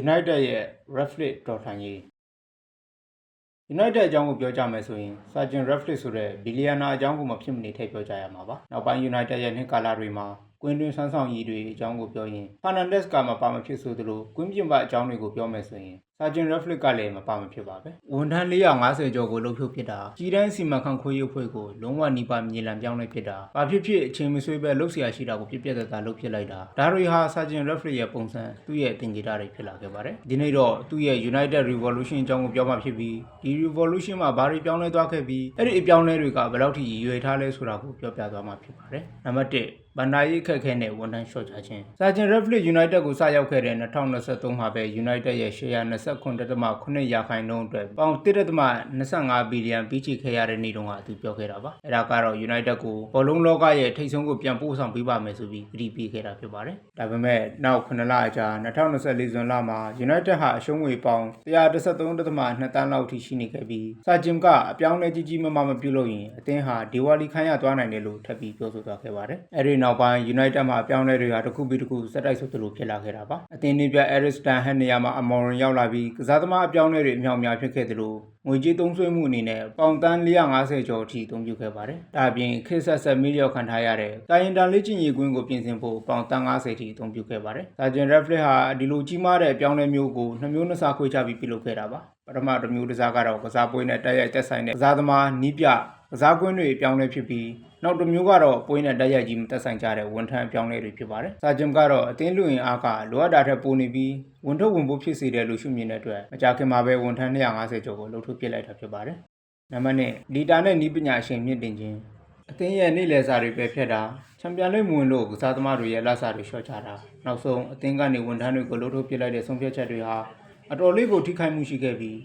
United ရဲ့ Reflect တော်လှန်ရေး United အကြောင်းကိုပြောကြမယ်ဆိုရင် Sergeant Reflect ဆိုတဲ့ဘီလီယံနာအကြောင်းကိုမဖြစ်မနေထည့်ပြောကြရမှာပါ။နောက်ပိုင်း United ရဲ့နှစ်ကာလတွေမှာ ကွင်းတွင်းဆွမ်းဆောင်ရည်တွေအကြောင်းကိုပြောရင် Fernandez ကမှပါမဖြစ်ဆိုသလိုကွင်းပြင်ပအကြောင်းတွေကိုပြောမယ်ဆိုရင် Sergeant Reflick ကလည်းမပါမဖြစ်ပါပဲ။ဝန်ထမ်း450ကျော်ကိုလှုပ်ဖြုတ်ပစ်တာကြီးတန်းစီမံခန့်ခွဲရေးအဖွဲ့ကိုလုံးဝနီးပါးမြေလံပြောင်းလိုက်ပစ်တာဘာဖြစ်ဖြစ်အချိန်မဆွေးပဲလှုပ်ဆရာရှိတာကိုပြစ်ပြက်သက်သာလှုပ်ပစ်လိုက်တာဒါတွေဟာ Sergeant Reflick ရဲ့ပုံစံသူ့ရဲ့တင်ကြေတာတွေဖြစ်လာခဲ့ပါတယ်။ဒီနေ့တော့သူ့ရဲ့ United Revolution အကြောင်းကိုပြောမှဖြစ်ပြီးဒီ Revolution မှာဘာတွေပြောင်းလဲသွားခဲ့ပြီးအဲ့ဒီအပြောင်းလဲတွေကဘယ်လောက်ထိရည်ရွယ်ထားလဲဆိုတာကိုပြောပြသွားမှာဖြစ်ပါတယ်။နံပါတ်1ဗန္ဒာယိခက်အခဲနဲ့ဝန်ထမ်းလျှော့ချခြင်း Sergeant Reflect United ကိုစရောက်ခဲ့တဲ့2023မှာပဲ United ရဲ့ share 29.9ရာခိုင်နှုန်းအတွက်ပေါင်1.25ဘီလီယံပြီးချေခဲ့ရတဲ့နေ့တုန်းကသူပြောခဲ့တာပါအဲ့ဒါကတော့ United ကိုဘောလုံးလောကရဲ့ထိပ်ဆုံးကိုပြန်ပို့ဆောင်ပေးပါမယ်ဆိုပြီးကတိပေးခဲ့တာဖြစ်ပါတယ်ဒါပေမဲ့နောက်9လအကြာ2024ဇွန်လမှာ United ဟာအရှုံးငွေပေါင်133.2တန်းလောက်ထိရှိနေခဲ့ပြီး Sergeant ကအပြောင်းလဲကြီးကြီးမားမားမပြုလုပ်ရင်အသင်းဟာဒီဝါလီခိုင်းရသွားနိုင်တယ်လို့ထပ်ပြီးပြောဆိုသွားခဲ့ပါတယ်အဲ့ဒီနောက်ပိုင်း United မှာအပြောင်းလဲတွေဟာတစ်ခုပြီးတစ်ခုစက်တိုက်ဆိုသလိုဖြစ်လာခဲ့တာပါအသင်းနေပြ Eric Stan ဟန်နေရာမှာအမော်ရင်ရောက်လာပြီးကစားသမားအပြောင်းလဲတွေအမြောက်အများဖြစ်ခဲ့သလိုငွေကြေးသုံးစွဲမှုအနေနဲ့ပေါင်တန်း450ကျော်အထိအသုံးပြုခဲ့ပါတယ်။ဒါအပြင်ခေတ်ဆက်ဆက်မီလျော့ခံထားရတဲ့ကာယင်တန်လေးကျင်ရီကွင်းကိုပြင်ဆင်ဖို့ပေါင်တန်း90ထိအသုံးပြုခဲ့ပါတယ်။ Sergeant Reflect ဟာဒီလိုကြီးမားတဲ့အပြောင်းလဲမျိုးကိုနှမျိုးနှစ်စားခွဲခြားပြီးပြုလုပ်ခဲ့တာပါ။ပထမတစ်မျိုးတစ်စားကတော့ကစားပွဲနဲ့တိုက်ရိုက်သက်ဆိုင်တဲ့ကစားသမားနီးပြကစားကွင်းတွေအပြောင်းလဲဖြစ်ပြီး နောက်တစ်မျိုးကတော့ပွဲနဲ့တိုက်ရိုက်ကြီးမသက်ဆိုင်ကြတဲ့ဝန်ထမ်းအပြောင်းလဲတွေဖြစ်ပါတယ်။စာဂျမ်ကတော့အသင်းလူရင်အားကလိုအပ်တာထက်ပိုနေပြီးဝန်ထုတ်ဝန်ပိုးဖြစ်စေတယ်လို့ရှုမြင်တဲ့အတွက်မကြာခင်မှာပဲဝန်ထမ်း250ကျော်ကိုလှုပ်ထုတ်ပစ်လိုက်တာဖြစ်ပါတယ်။နံပါတ်1လီတာနဲ့နီးပညာအရှင်မြင့်တင်ခြင်းအသင်းရဲ့နေ့လည်စာတွေပဲဖြတ်တာချန်ပီယံလိမ့်မဝင်လို့ကစားသမားတွေရဲ့လက်စာတွေလျှော့ချတာနောက်ဆုံးအသင်းကနေဝန်ထမ်းတွေကိုလှုပ်ထုတ်ပစ်လိုက်တဲ့ဆုံးဖြတ်ချက်တွေဟာအတော်လေးကိုထိခိုက်မှုရှိခဲ့ပြီး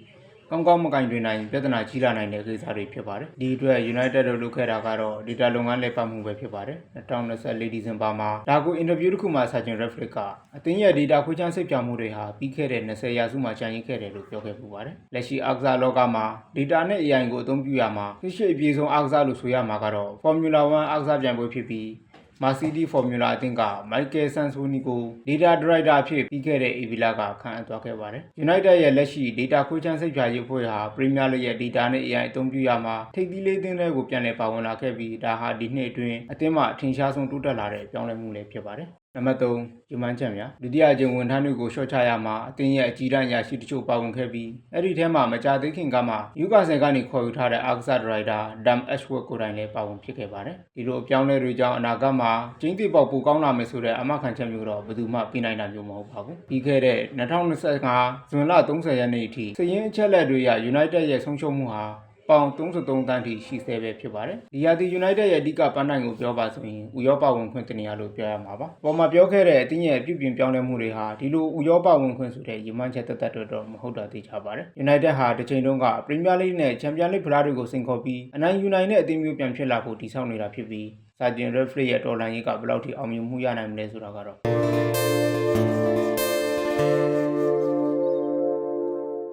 ကောင်းကောင်းမကင်တွင်နိုင်ပြဿနာကြီးလာနိုင်တဲ့ကိစ္စတွေဖြစ်ပါတယ်။ဒီအတွက် United တို့လုပ်ခဲ့တာကတော့ data လုပ်ငန်းလက်ပတ်မှုပဲဖြစ်ပါတယ်။2024ဒီဇင်ဘာမှာဒါကိုအင်တာဗျူးတစ်ခုမှာ Sergeant Reflect ကအသင်းရဲ့ data ခွဲခြားစိတ်ပြောင်းမှုတွေဟာပြီးခဲ့တဲ့20ရာစုမှာကြံရည်ခဲ့တယ်လို့ပြောခဲ့ပူပါတယ်။လက်ရှိအားကစားလောကမှာ data နဲ့ AI ကိုအသုံးပြုရမှာသိရှိအပြည့်ဆုံးအားကစားလို့ဆိုရမှာကတော့ Formula 1အားကစားပြိုင်ပွဲဖြစ်ပြီး Mercedes Formula အသင်းက Michael Sansoni ကို Data Director အဖြစ်ပြီးခဲ့တဲ့ Avila ကခန့်အပ်သွားခဲ့ပါတယ်။ United ရဲ့လက်ရှိ Data ခွဲခြမ်းစိတ်ဖြာရေးအဖွဲ့ဟာ Premier League ရဲ့ Data နဲ့ AI အသုံးပြုရမှာထိပ်သီးလေးအသင်းတွေကို ပြန်လည်ပါဝင်လာခဲ့ပြီး ဒါဟာ ဒီနှစ်အတွင်း အသင်းမှာ အထင်ရှားဆုံး တိုးတက်လာတဲ့အပြောင်းလဲမှုလည်း ဖြစ်ပါတယ်။ နံပါတ်3ဂျမန်ချက်များဒုတိယအကြိမ်ဝန်ထမ်းတွေကိုရှော့ချရမှာအသင်းရဲ့အကြီးတန်းရာရှိတချို့ပါဝင်ခဲ့ပြီးအဲ့ဒီထဲမှာမကြသေးခင်ကမှယူကာဆယ်ကနေခေါ်ယူထားတဲ့အာကစားဒရိုက်တာဒမ်အက်ရှ်ဝတ်ကိုယ်တိုင်လည်းပါဝင်ဖြစ်ခဲ့ပါတယ်ဒီလိုအပြောင်းလဲတွေကြောင့်အနာဂတ်မှာကျင်းတိပေါက်ပိုကောင်းလာမယ်ဆိုတဲ့အမခံချက်မျိုးတော့ဘယ်သူမှပြနိုင်တာမျိုးမဟုတ်ပါဘူးပြီးခဲ့တဲ့2025ဇွန်လ30ရက်နေ့အထိစည်ရင်းအချက်လက်တွေရ United ရဲ့ဆုံးရှုံးမှုဟာ ပေါင်33တန်းထိရှိသေးပဲဖြစ်ပါတယ်။ဒီဟာဒီ United ရဲ့အဓိကပန်းနိုင်ကိုပြောပါဆိုရင်ဥရောပဝင်ခွင့်တင်ရလို့ပြောရမှာပါ။ပေါ်မှာပြောခဲ့တဲ့အတင်းရဲ့ပြုပြင်ပြောင်းလဲမှုတွေဟာဒီလိုဥရောပဝင်ခွင့်ဆိုတဲ့ရည်မှန်းချက်သက်သက်တော့တော့မဟုတ်တာသိချပါတယ်။ United ဟာတစ်ချိန်တုန်းက Premier League နဲ့ Champions League ဖလားတွေကိုစိန်ခေါ်ပြီးအနိုင်ယူနိုင်တဲ့အသင်းမျိုးပြန်ဖြစ်လာဖို့တည်ဆောက်နေတာဖြစ်ပြီး Sergeant Referee ရဲ့တော်လှန်ရေးကဘယ်လောက်ထိအောင်မြင်မှုရနိုင်မလဲဆိုတာကတော့